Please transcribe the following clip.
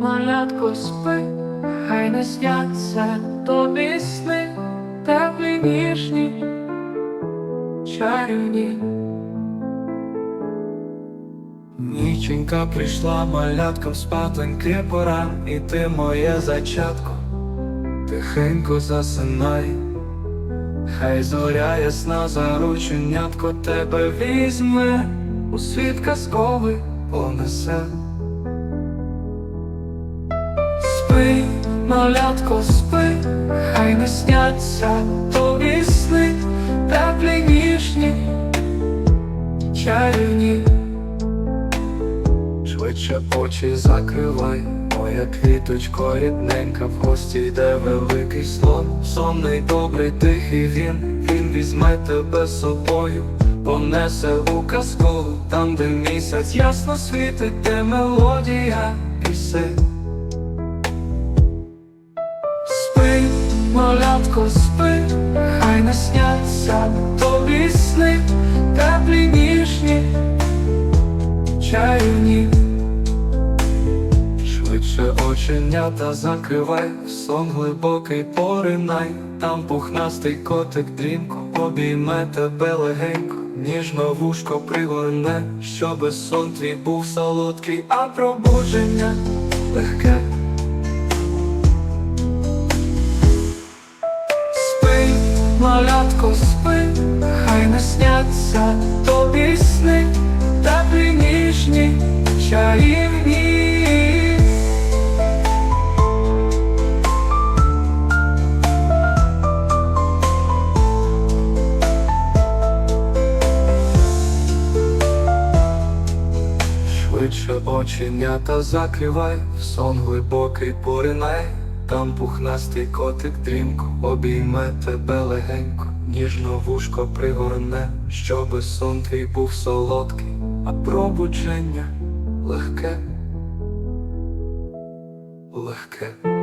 малятко спи, хай не сняться тобі сни, теплі ніжні, чарівні. Ніченька прийшла малятком спатоньки пора, і ти моє зачатко, тихенько засинай, хай зоря ясна зарученятко тебе візьме, у світ казковий понесе. Малятко, спи, хай не сняться тобі сни, теплі ніжні, чарівні. Швидше очі закривай, моя квіточко рідненька, в гості йде великий слон. Сонний, добрий, тихий він, він візьме тебе з собою, понесе у казку, там, де місяць ясно світить, де мелодія пісень. Малятко, спи, хай не сняться тобі сни, теплі ніжні, чарівні. Швидше оченята закривай, сон глибокий поринай, там пухнастий котик дрімко обійме тебе легенько, ніжно вушко пригорне, щоби сон твій був солодкий, а пробудження легке. Малятко, спи, хай не сняться тобі сни, теплі ніжні, чарівні. Швидше оченята закривай, сон глибокий поринай, там пухнастий котик дрімко обійме тебе легенько, ніжно вушко пригорне, щоби сон твій був солодкий, а пробудження легке, легке.